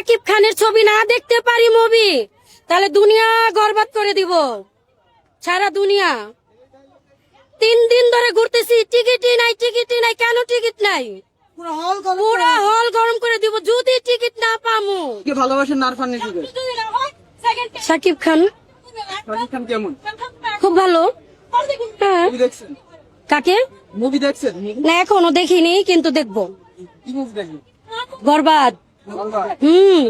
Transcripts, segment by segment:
সাকিব খানের ছবি না দেখতে পারি মুভি তাহলে দুনিয়া গর্বাত করে দিব। সারা দুনিয়া। তিন দিন ধরে ঘুরতেছি টিকিটই নাই টিকিটই নাই কেন টিকিট নাই? পুরো হল গরম করে দিব যদি টিকিট না পামু। কে ভালোবাসেন নারফান নিশুকে সাকিব খান। শাকিব খান কেমন? খুব ভালো। হ্যাঁ। কাকে? মুভি দেখছেন? না এখনও দেখিনি কিন্তু দেখব। কি মুভি দেখবেন? বরবাদ বাংলা। হুম।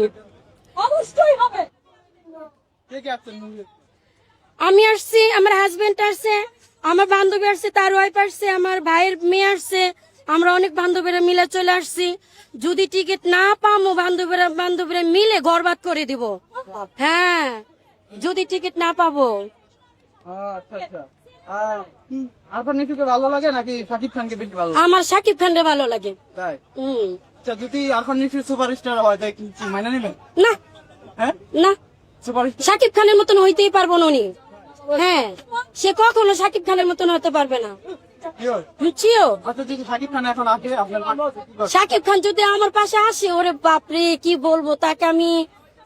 কে কে আমি আসছি আমার হাজবেন্ড আসছে আমার বান্ধবী আসছে তার ওয়াইফ আসছে আমার ভাইয়ের মেয়ে আসছে আমরা অনেক বান্ধবীরা মিলে চলে আসছি। যদি টিকিট না পামো বান্ধবীরা বান্ধবীরা মিলে গরবাদ করে দিব। হ্যাঁ যদি টিকিট না পাবো। আচ্ছা আচ্ছা। ভালো লাগে নাকি শাকিব খানকে বেশি ভালো আমার সাকিব খানরে ভালো লাগে। তাই? হুম। যদি আরফান নিশু সুপারস্টার হয় তাই মাইনা নেবেন? না। হ্যাঁ? না। সুপারস্টার সাকিব খানের মতন হইতেই পারব না উনি। হ্যাঁ। সে কখনো সাকিব খানের মতন হতে পারবে না। আচ্ছা যদি শাকিব খান এখন? সাকিব যদি আমার পাশে আসে ওরে বাপরে কি বলব তাকে আমি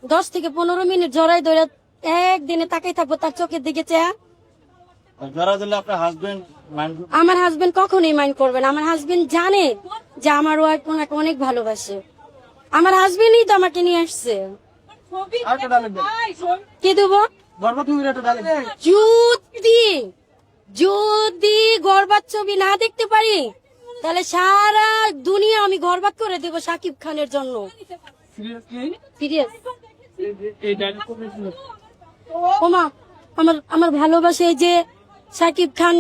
দশ থেকে পনেরো মিনিট জড়াই ধরে একদিনে তাকাই থাকব তার চোখের দিকে চেয়া। আমার হাজবেন্ড কখনোই মাইন্ড করবে না। আমার হাজবেন্ড জানে যে আমার ওয়াইফ ওনাকে অনেক ভালোবাসে। আমার হাজবেন্ডই তো আমাকে নিয়ে আসছে। কি দেবো? যদি যদি গর্বাত ছবি না দেখতে পারি তাহলে সারা দুনিয়া আমি গর্বাত করে দেবো সাকিব খানের জন্য। ওমা আমার আমার ভালোবাসে এই যে সাকিব খান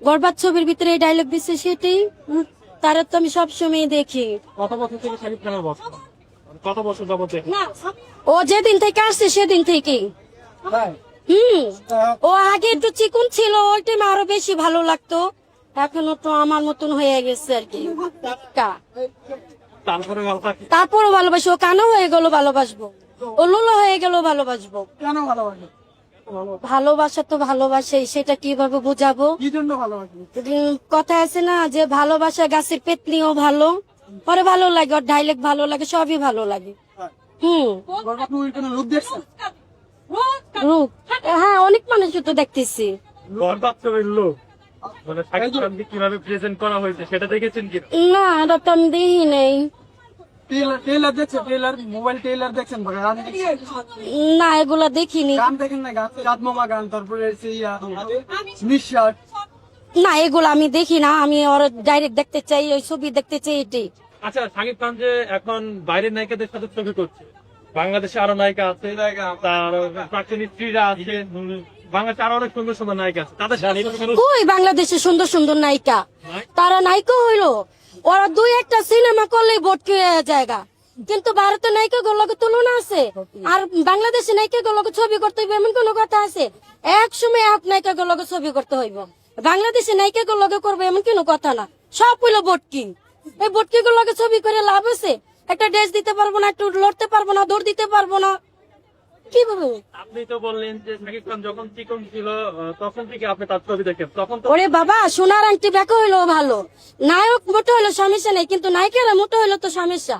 গর্বাত ছবির ভিতরে এই ডায়লগ দিচ্ছে সেটাই? তারা তো আমি সবসময় দেখি। কত বছর থেকে শাকিব খানের কত বছর যাবত ও যেদিন থেকে আসছে সেদিন থেকেই। তাই হুম। ও আগে একটু চিকুন ছিল ওই টাইম আরও বেশি ভালো লাগতো। এখনও তো আমার মতন হয়ে গেছে আর কি। কা। তারপরে তারপরও ভালোবাসি। ও কানো হয়ে গেল ভালোবাসবো? ও লুলো হয়ে গেল ভালোবাসবো। কেন ভালোবাসেন ভালোবাসা তো ভালোবাসে সেটা কীভাবে বোঝাবো? কথা আছে না যে ভালোবাসা গাছের পেতনিও ভালো পরে ভালো লাগে ওর ডাইলেক্ট ভালো লাগে সবই ভালো লাগে। হুম। লুক দেখছেন? রূপ? হ্যাঁ অনেক মানুষ তো দেখতেছি। মানে শাকিব খানকে কীভাবে প্রেজেন্ট করা হয়েছে সেটা দেখেছেন কি না এটা তো আমি দেখি নেই। দেখছেন মোবাইল দেখছেন? গান না এগুলা দেখিনি। গান দেখেন না গান চাঁদ মামা গান তারপরে নিঃশ্বাস না এগুলো আমি দেখি না আমি ওর ডাইরেক্ট দেখতে চাই ওই ছবি দেখতে চাই এটাই আচ্ছা শাকিব খান যে এখন বাইরের নায়িকাদের সাথে ছবি করছে বাংলাদেশে আরও নায়িকা আছে তার প্রাক্তন স্ত্রীরা আছে বাংলাদেশে আরও অনেক সুন্দর সুন্দর নায়িকা আছে তাদের কই বাংলাদেশে সুন্দর সুন্দর নায়িকা? তারা নায়িকা হইল? ওরা দুই একটা সিনেমা করলেই ভটকে জায়গা। কিন্তু ভারতের নায়িকা গুলোকে তুলনা আছে। আর বাংলাদেশে নায়িকা গুলোকে ছবি করতে হইবে এমন কোন কথা আছে? এক সময় এক নায়িকা গুলোকে ছবি করতে হইব। বাংলাদেশে নায়িকা গুলোকে করবে এমন কোনো কথা না। সব হইল বটকি এই বটকি গুলোকে ছবি করে লাভ আছে। একটা ড্রেস দিতে পারব না, একটু লড়তে পারব না, দৌড় দিতে পারব না। কি আপনি তো বললেন যে শাকিব খান যখন চিকন ছিল তখন থেকে আপনি তার ছবি দেখেন। তখন ওরে বাবা সোনার আংটি ব্যাকা হইল ভালো। নায়ক মোটো হইল সমস্যা নেই কিন্তু নায়িকারা মোটো হইল তো সমস্যা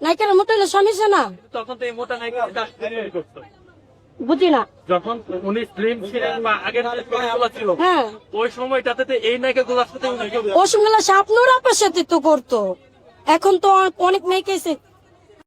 নায়িকারা মোটো হইল সমস্যা না? তখন তো এই মোটা নায়িকা করতো? বুঝি না। যখন উনি স্লিম ছিলেন বা আগের ছিল হ্যাঁ। ওই সময়টাতে এই নায়িকা গুলোর সাথে আপার সাথে তো করতো। এখন তো অনেক মেয়েকে এসে